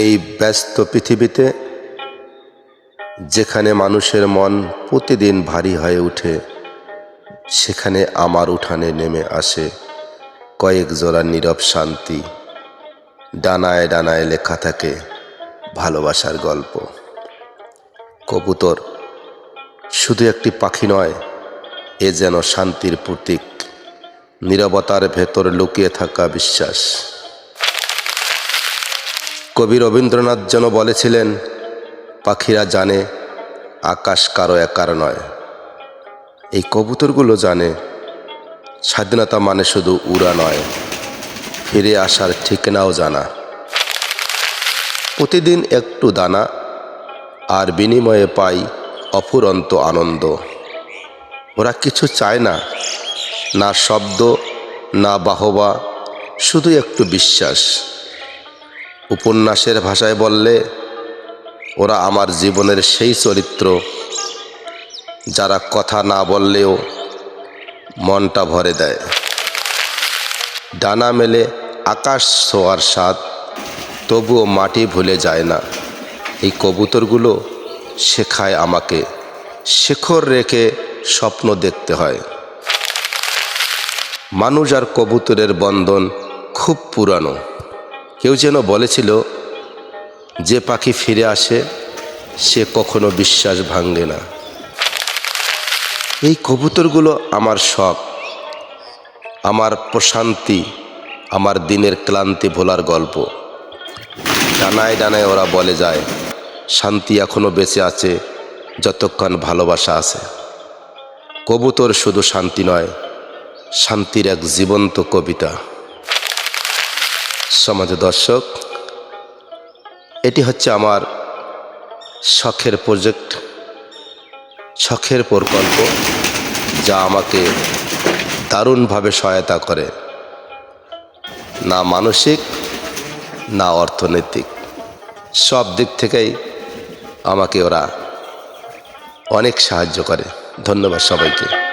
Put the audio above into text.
এই ব্যস্ত পৃথিবীতে, যেখানে মানুষের মন প্রতিদিন ভারী হয়ে উঠে সেখানে আমার উঠানে নেমে আসে কয়েক জোড়া নীরব শান্তি। ডানায় ডানায় লেখা থাকে ভালোবাসার গল্প। কবুতর শুধু একটি পাখি নয়, এ যেন শান্তির প্রতীক, নীরবতার ভেতর লুকিয়ে থাকা বিশ্বাস। কবি রবীন্দ্রনাথ যেন বলেছিলেন, পাখিরা জানে, আকাশ কারও একার নয়। এই কবুতরগুলো জানে, স্বাধীনতা মানে শুধু উড়া নয়, ফিরে আসার ঠিকানাও জানা। প্রতিদিন একটু দানা, আর বিনিময়ে পাই অফুরন্ত আনন্দ। ওরা কিছু চায় না না শব্দ, না বাহবা, শুধু একটু বিশ্বাস। উপন্যাসের ভাষায় বললে, ওরা আমার জীবনের সেই চরিত্র, যারা কথা না বললেও মনটা ভরে দেয়। ডানা মেলে আকাশ ছোঁয়ার স্বাদ, তবুও মাটি ভুলে যায় না। এই কবুতরগুলো শেখায় আমাকে, শেখর রেখে স্বপ্ন দেখতে হয়। মানুষ আর কবুতরের বন্ধন খুব পুরানো। কেউ যেন বলেছিল, যে পাখি ফিরে আসে, সে কখনো বিশ্বাস ভাঙে না। এই কবুতরগুলো আমার শখ, আমার প্রশান্তি, আমার দিনের ক্লান্তি ভোলার গল্প। ডানায় ডানায় ওরা বলে যায়, শান্তি এখনও বেঁচে আছে, যতক্ষণ ভালোবাসা আছে। কবুতর শুধু শান্তি নয়, শান্তির এক জীবন্ত কবিতা। সমাজ দর্শক, এটি হচ্ছে আমার শখের প্রজেক্ট শখের প্রকল্প যা আমাকে দারুণভাবে সহায়তা করে। না মানসিক, না অর্থনৈতিক। সব দিক থেকেই আমাকে ওরা অনেক সাহায্য করে। ধন্যবাদ সবাইকে।